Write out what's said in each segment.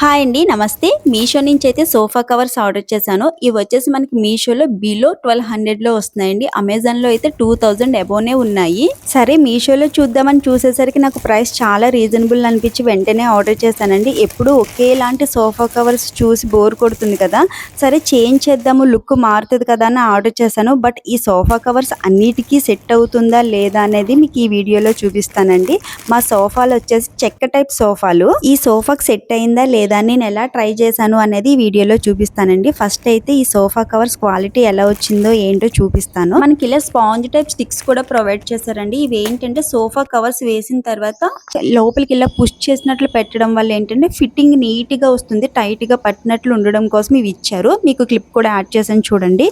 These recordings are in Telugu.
హాయ్ అండి నమస్తే. మీషో నుంచి అయితే సోఫా కవర్స్ ఆర్డర్ చేశాను. ఇవి వచ్చేసి మనకి మీషోలో బిలో ట్వెల్వ్ హండ్రెడ్లో వస్తున్నాయండి. అమెజాన్లో అయితే టూ థౌజండ్ అబోనే ఉన్నాయి. సరే మీషోలో చూద్దామని చూసేసరికి నాకు ప్రైస్ చాలా రీజనబుల్ అనిపించి వెంటనే ఆర్డర్ చేశానండి. ఎప్పుడు ఒకేలాంటి సోఫా కవర్స్ చూసి బోర్ కొడుతుంది కదా. సరే చేంజ్ చేద్దాము లుక్ మారుతుంది కదా అని ఆర్డర్ చేశాను. బట్ ఈ సోఫా కవర్స్ అన్నిటికీ సెట్ అవుతుందా లేదా అనేది మీకు ఈ వీడియోలో చూపిస్తానండి. మా సోఫాలు వచ్చేసి చెక్క టైప్ సోఫాలు. ఈ సోఫాకి సెట్ అయిందా లేదా అని నేను ఎలా ట్రై చేశాను అనేది వీడియోలో చూపిస్తానండి. ఫస్ట్ అయితే ఈ సోఫా కవర్స్ క్వాలిటీ ఎలా వచ్చిందో ఏంటో చూపిస్తాను. మనకి ఇలా స్పాంజ్ టైప్ స్టిక్స్ కూడా ప్రొవైడ్ చేశారండి. ఇవి ఏంటంటే సోఫా కవర్స్ వేసిన తర్వాత లోపలికి ఇలా పుష్ చేసినట్లు పెట్టడం వల్ల ఏంటంటే ఫిట్టింగ్ నీట్గా వస్తుంది టైట్గా పట్టినట్లు ఉండడం కోసం ఇవి ఇచ్చారు. మీకు క్లిప్ కూడా యాడ్ చేశాను చూడండి.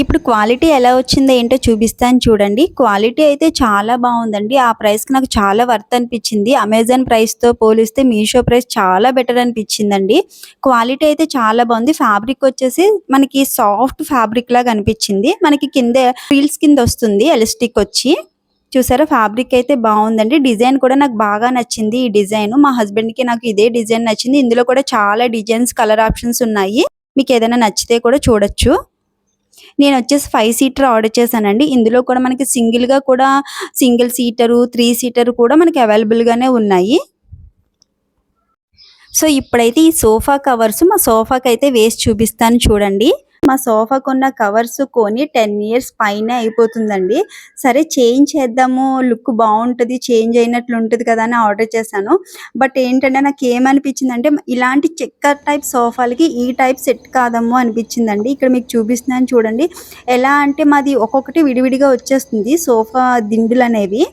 ఇప్పుడు క్వాలిటీ ఎలా వచ్చిందో ఏంటో చూపిస్తాను చూడండి. క్వాలిటీ అయితే చాలా బాగుందండి. ఆ ప్రైస్కి నాకు చాలా వర్త్ అనిపించింది. అమెజాన్ ప్రైస్తో పోలిస్తే మీషో ప్రైస్ చాలా బెటర్ అనిపించిందండి. క్వాలిటీ అయితే చాలా బాగుంది. ఫ్యాబ్రిక్ వచ్చేసి మనకి సాఫ్ట్ ఫ్యాబ్రిక్ లాగా అనిపించింది. మనకి కింద ఫీల్స్ కింద వస్తుంది ఎలిస్టిక్ వచ్చి. చూసారా? ఫ్యాబ్రిక్ అయితే బాగుందండి. డిజైన్ కూడా నాకు బాగా నచ్చింది ఈ డిజైన్. మా హస్బెండ్కి నాకు ఇదే డిజైన్ నచ్చింది. ఇందులో కూడా చాలా డిజైన్స్ కలర్ ఆప్షన్స్ ఉన్నాయి. మీకు ఏదైనా నచ్చితే కూడా చూడొచ్చు. నేను వచ్చేసి ఫైవ్ సీటర్ ఆర్డర్ చేశానండి. ఇందులో కూడా మనకి సింగిల్గా కూడా సింగిల్ సీటరు త్రీ సీటర్ కూడా మనకి అవైలబుల్గానే ఉన్నాయి. సో ఇప్పుడైతే ఈ సోఫా కవర్స్ మా సోఫాకి అయితే వేసి చూపిస్తాను చూడండి. మా సోఫా కొన్న కవర్స్ కొని టెన్ ఇయర్స్ పైన అయిపోతుందండి. సరే చేంజ్ చేద్దాము లుక్ బాగుంటుంది చేంజ్ అయినట్లు ఉంటుంది కదా అని ఆర్డర్ చేశాను. బట్ ఏంటంటే నాకు ఏమనిపించింది అంటే ఇలాంటి చెక్క టైప్ సోఫాలకి ఈ టైప్ సెట్ కాదమ్మో అనిపించిందండి. ఇక్కడ మీకు చూపిస్తున్నాను చూడండి. ఎలా అంటే మాది ఒక్కొక్కటి విడివిడిగా వచ్చేస్తుంది సోఫా దిండులు అనేవి.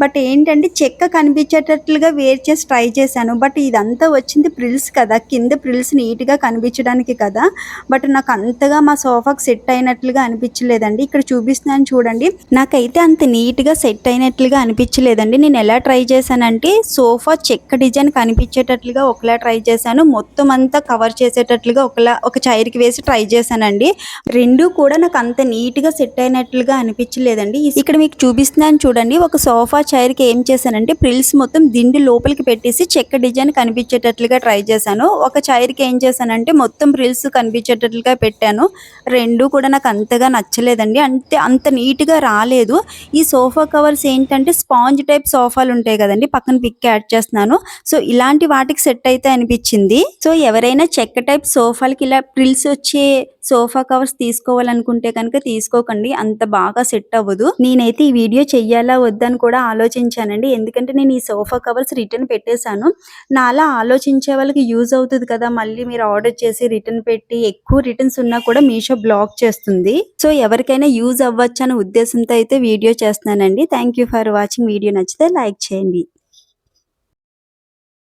బట్ ఏంటంటే చెక్క కనిపించేటట్లుగా వేర్ చేసి ట్రై చేశాను. బట్ ఇదంతా వచ్చింది ప్రిల్స్ కదా కింద ప్రిల్స్ నీట్గా కనిపించడానికి కదా. బట్ నాకు అంతగా మా సోఫాకి సెట్ అయినట్లుగా అనిపించలేదండి. ఇక్కడ చూపిస్తున్నాను చూడండి. నాకైతే అంత నీట్గా సెట్ అయినట్లుగా అనిపించలేదండి. నేను ఎలా ట్రై చేశానంటే సోఫా చెక్క డిజైన్ కనిపించేటట్లుగా ఒకలా ట్రై చేశాను. మొత్తం అంతా కవర్ చేసేటట్లుగా ఒకలా ఒక చైర్కి వేసి ట్రై చేశానండి. రెండు కూడా నాకు అంత నీట్గా సెట్ అయినట్లుగా అనిపించలేదండి. ఇక్కడ మీకు చూపిస్తున్నాను చూడండి. ఒక సోఫా చైర్కి ఏం చేశానంటే ప్రిల్స్ మొత్తం దిండు లోపలికి పెట్టేసి చెక్క డిజైన్ కనిపించేటట్లుగా ట్రై చేశాను. ఒక చైర్కి ఏం చేశానంటే మొత్తం ప్రిల్స్ కనిపించేటట్లుగా పెట్టాను. రెండు కూడా నాకు అంతగా నచ్చలేదండి. అంటే అంత నీట్గా రాలేదు. ఈ సోఫా కవర్స్ ఏంటంటే స్పాంజ్ టైప్ సోఫాలు ఉంటాయి కదండి. పక్కన పిక్ యాడ్ చేస్తున్నాను. సో ఇలాంటి వాటికి సెట్ అయితే అనిపించింది. సో ఎవరైనా చెక్క టైప్ సోఫాలకి ఇలా ప్రిల్స్ వచ్చే సోఫా కవర్స్ తీసుకోవాలనుకుంటే కనుక తీసుకోకండి. అంత బాగా సెట్ అవ్వదు. నేనైతే ఈ వీడియో చెయ్యాలా వద్దని కూడా ఆలోచించానండి. ఎందుకంటే నేను ఈ సోఫా కవర్స్ రిటర్న్ పెట్టేశాను. నాలా ఆలోచించే వాళ్ళకి యూజ్ అవుతుంది కదా. మళ్ళీ మీరు ఆర్డర్ చేసి రిటర్న్ పెట్టి ఎక్కువ రిటర్న్స్ ఉన్నా కూడా మీషో బ్లాక్ చేస్తుంది. సో ఎవరికైనా యూజ్ అవ్వచ్చు అనే ఉద్దేశంతో అయితే వీడియో చేస్తున్నానండి. Thank for watching. వీడియో నచ్చితే లైక్ చేయండి.